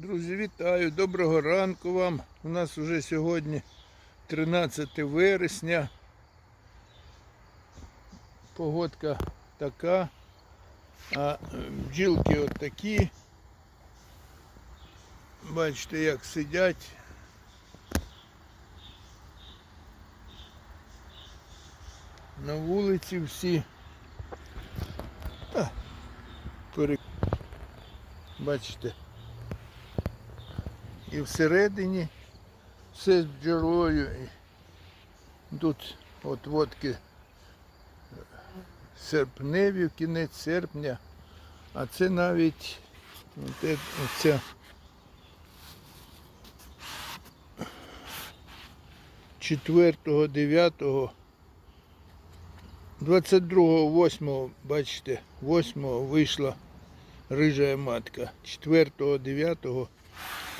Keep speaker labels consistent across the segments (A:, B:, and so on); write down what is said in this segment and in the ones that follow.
A: Друзі, вітаю! Доброго ранку вам. У нас вже сьогодні 13 вересня. Погодка така, а е, бджілки от такі. Бачите, як сидять. На вулиці всі. Бачите. І всередині все з бджолою. Тут от водки серпневі, кінець серпня. А це навіть е- оця четвертого, дев'ятого, 22-го, 8 бачите, 8 вийшла рижа матка. 4-го, 9-го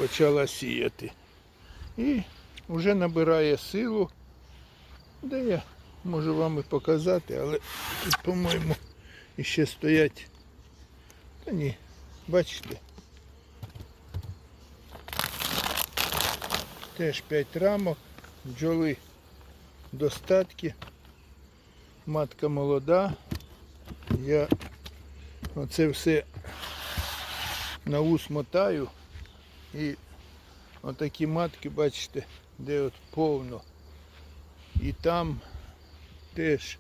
A: почала сіяти. І вже набирає силу. Де я можу вам і показати, але тут, по-моєму, іще стоять. Та ні, бачите. Теж 5 рамок, бджоли достатки. Матка молода. Я оце все на ус мотаю. І отакі матки, бачите, де от повно. І там теж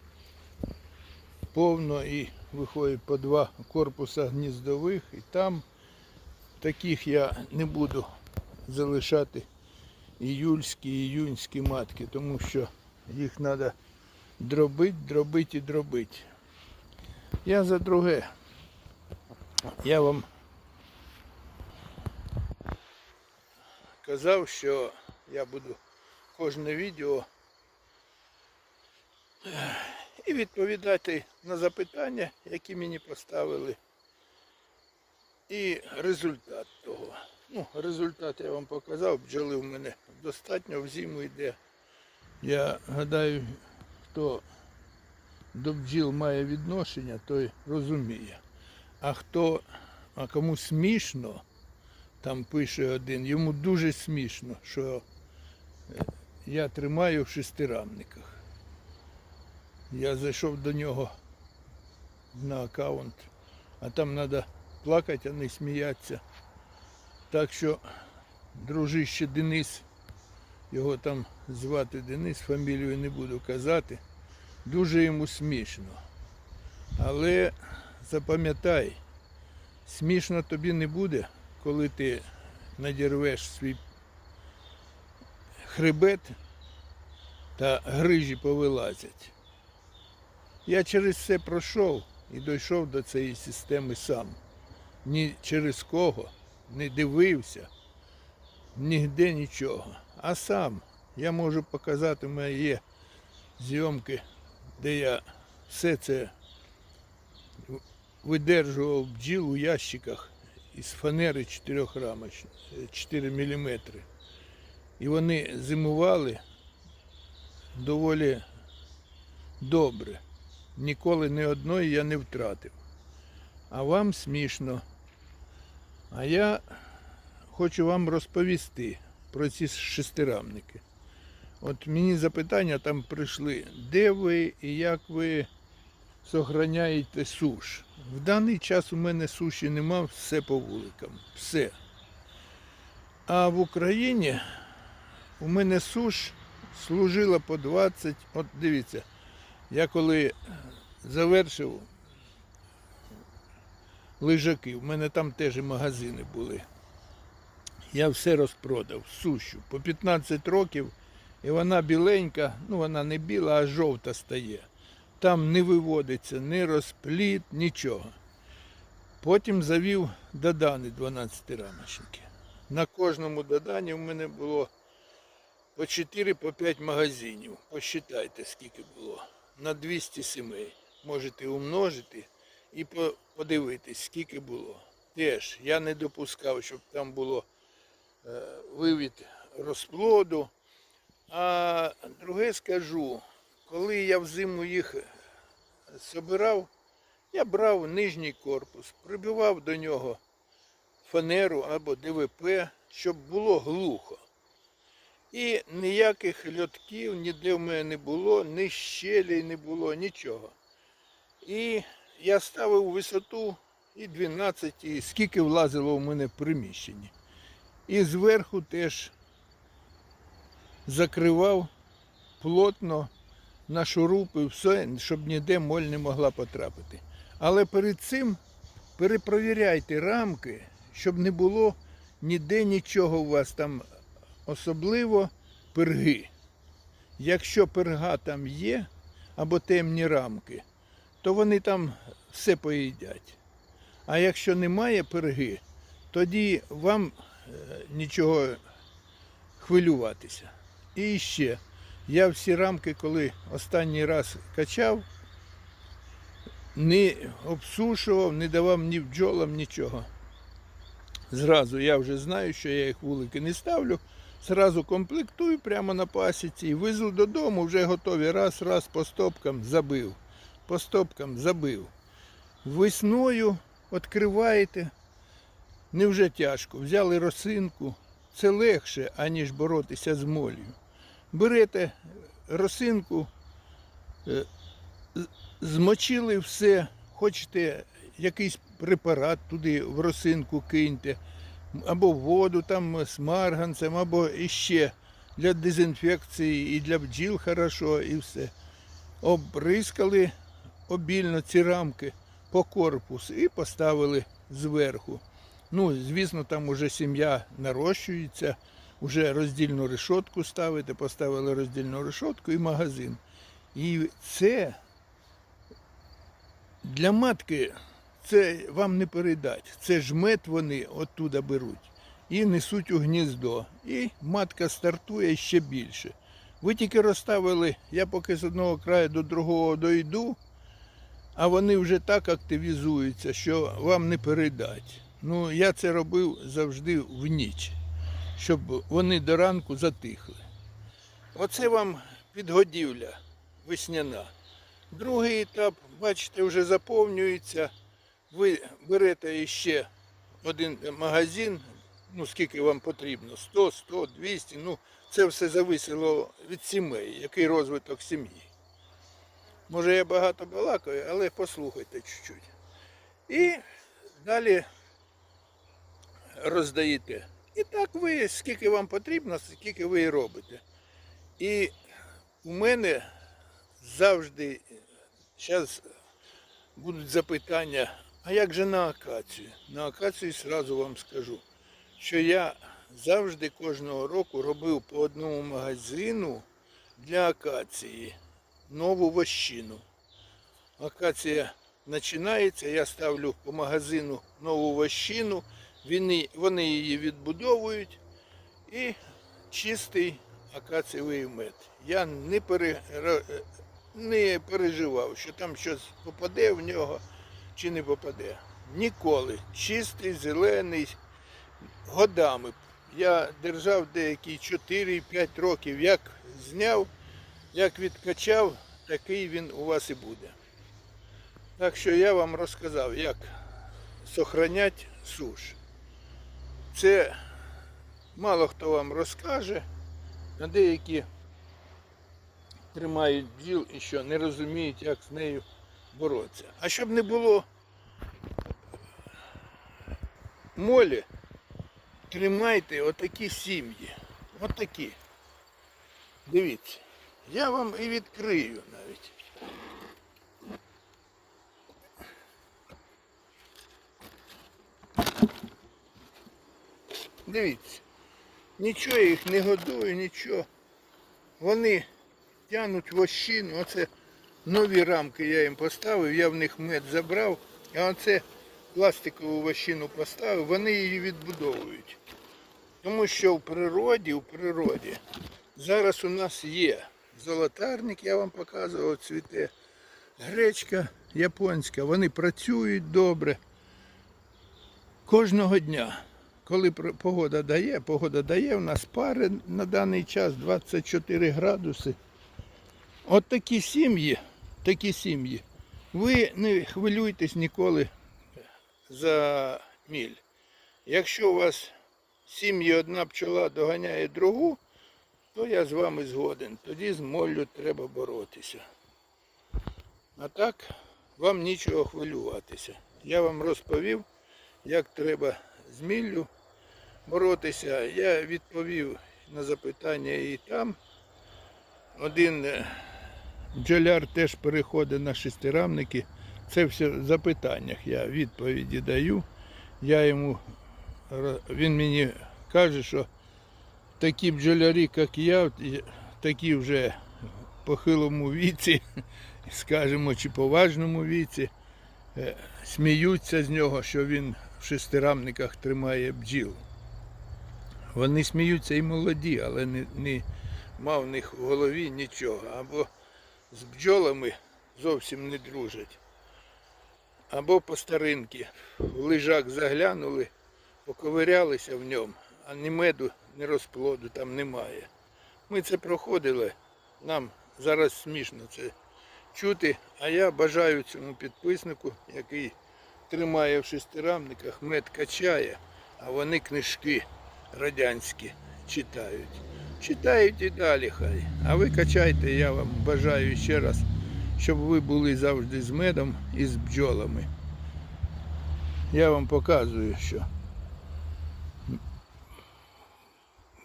A: повно і виходить по два корпуса гніздових. І там таких я не буду залишати іюльські, іюнські матки, тому що їх треба дробити, дробити і дробити. Я за друге. Я вам казав, що я буду кожне відео і відповідати на запитання, які мені поставили. І результат того. Ну, результат я вам показав, бджоли в мене достатньо в зиму йде. Я гадаю, хто до бджіл має відношення, той розуміє. А хто, а кому смішно, там пише один, йому дуже смішно, що е, я тримаю в шестирамниках. Я зайшов до нього на аккаунт, а там треба плакати, а не сміятися. Так що, дружище Денис, його там звати Денис, фамілію не буду казати, дуже йому смішно. Але запам'ятай, смішно тобі не буде, коли ти надірвеш свій хребет та грижі повилазять. Я через все пройшов і дійшов до цієї системи сам. Ні через кого не дивився, нігде нічого. А сам я можу показати, є зйомки, де я все це видержував бджіл у ящиках із фанери 4 рамоч, 4 мм. І вони зимували доволі добре. Ніколи ні одної я не втратив. А вам смішно. А я хочу вам розповісти про ці шестирамники. От мені запитання там прийшли, де ви і як ви сохраняєте суш. В даний час у мене суші нема, все по вуликам. Все. А в Україні у мене суш служила по 20. От дивіться, я коли завершив лежаки, у мене там теж і магазини були. Я все розпродав, сущу. По 15 років, і вона біленька, ну вона не біла, а жовта стає. Там не виводиться ні розпліт, нічого. Потім завів додани 12 рамочники. На кожному доданні в мене було по 4-5 магазинів. Посчитайте, скільки було. На 200 сімей. Можете умножити і подивитись, скільки було. Теж я не допускав, щоб там було е, вивід розплоду. А друге скажу, коли я взиму їх собирав, я брав нижній корпус, прибивав до нього фанеру або ДВП, щоб було глухо. І ніяких льотків ніде в мене не було, ні щелей не було, нічого. І я ставив висоту і 12, і скільки влазило в мене в приміщенні. І зверху теж закривав плотно на шурупи, все, щоб ніде моль не могла потрапити. Але перед цим перепровіряйте рамки, щоб не було ніде нічого у вас там, особливо перги. Якщо перга там є, або темні рамки, то вони там все поїдять. А якщо немає перги, тоді вам е, нічого хвилюватися. І ще, я всі рамки, коли останній раз качав, не обсушував, не давав ні бджолам, нічого. Зразу я вже знаю, що я їх вулики не ставлю. Зразу комплектую прямо на пасіці і везу додому, вже готові. Раз, раз по стопкам забив. По стопкам забив. Весною відкриваєте. Невже тяжко. Взяли росинку. Це легше, аніж боротися з молью. Берете росинку, е, змочили все, хочете якийсь препарат туди в росинку киньте, або воду там з марганцем, або іще для дезінфекції і для бджіл хорошо, і все. Обрискали обільно ці рамки по корпусу і поставили зверху. Ну, звісно, там уже сім'я нарощується, вже роздільну решетку ставите, поставили роздільну решетку і магазин. І це для матки це вам не передать. Це ж мед вони оттуда беруть і несуть у гніздо. І матка стартує ще більше. Ви тільки розставили, я поки з одного краю до другого дойду, а вони вже так активізуються, що вам не передать. Ну, я це робив завжди в ніч, щоб вони до ранку затихли. Оце вам підгодівля весняна. Другий етап, бачите, вже заповнюється. Ви берете ще один магазин, ну скільки вам потрібно, 100, 100, 200, ну це все зависило від сімей, який розвиток сім'ї. Може я багато балакаю, але послухайте чуть-чуть. І далі роздаєте. І так ви, скільки вам потрібно, скільки ви і робите. І у мене завжди, зараз будуть запитання, а як же на акацію? На акацію сразу вам скажу, що я завжди кожного року робив по одному магазину для акації нову вощину. Акація починається, я ставлю по магазину нову вощину, вони, вони її відбудовують і чистий акацієвий мед. Я не, пере, не переживав, що там щось попаде в нього чи не попаде. Ніколи. Чистий, зелений, годами. Я держав деякі 4-5 років. Як зняв, як відкачав, такий він у вас і буде. Так що я вам розказав, як сохранять суш. Це мало хто вам розкаже, а деякі тримають бджіл і що не розуміють, як з нею боротися. А щоб не було молі, тримайте отакі сім'ї. Отакі. Дивіться. Я вам і відкрию навіть. Дивіться. Нічого я їх не годую, нічого. Вони тянуть вощину. Оце нові рамки я їм поставив, я в них мед забрав, а оце пластикову вощину поставив, вони її відбудовують. Тому що в природі, в природі зараз у нас є золотарник, я вам показував, цвіте, гречка японська, вони працюють добре. Кожного дня, коли погода дає, погода дає, у нас пари на даний час 24 градуси. От такі сім'ї, такі сім'ї, ви не хвилюйтесь ніколи за міль. Якщо у вас сім'ї одна пчола доганяє другу, то я з вами згоден. Тоді з моллю треба боротися. А так, вам нічого хвилюватися. Я вам розповів, як треба з міллю боротися. Я відповів на запитання і там. Один е, бджоляр теж переходить на шестирамники. Це все в запитаннях. Я відповіді даю. Я йому, він мені каже, що такі бджолярі, як я, такі вже похилому віці, скажімо, чи поважному віці, е, сміються з нього, що він в шестирамниках тримає бджіл. Вони сміються і молоді, але не, не мав в них в голові нічого. Або з бджолами зовсім не дружать. Або по старинки в лежак заглянули, поковирялися в ньому, а ні меду, ні розплоду там немає. Ми це проходили, нам зараз смішно це чути, а я бажаю цьому підписнику, який тримає в шестирамниках, мед качає, а вони книжки радянські читають. Читають і далі хай. А ви качайте, я вам бажаю ще раз, щоб ви були завжди з медом і з бджолами. Я вам показую, що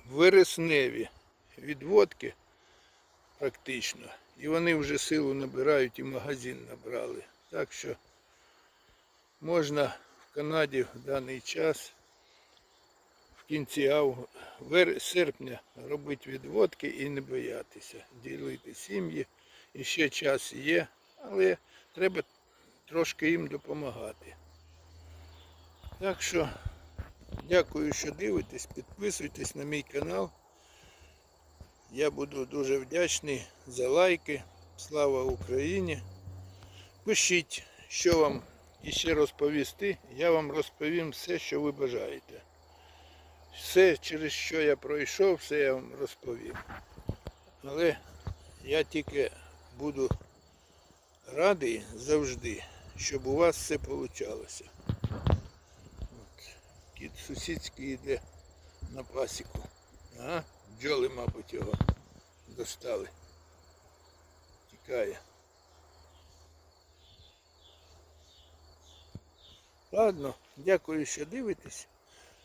A: вересневі відводки практично, і вони вже силу набирають і магазин набрали. Так що можна в Канаді в даний час в кінці ав... серпня робити відводки і не боятися, ділити сім'ї. І ще час є, але треба трошки їм допомагати. Так що дякую, що дивитесь, підписуйтесь на мій канал. Я буду дуже вдячний за лайки. Слава Україні! Пишіть, що вам іще розповісти. Я вам розповім все, що ви бажаєте. Все, через що я пройшов, все я вам розповім. Але я тільки буду радий завжди, щоб у вас все вийшло. Кіт сусідський йде на пасіку. Ага, бджоли, мабуть, його достали. Тікає. Ладно, дякую, що дивитесь.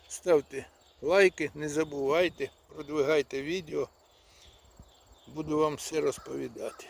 A: Ставте лайки, не забувайте, продвигайте відео. Буду вам все розповідати.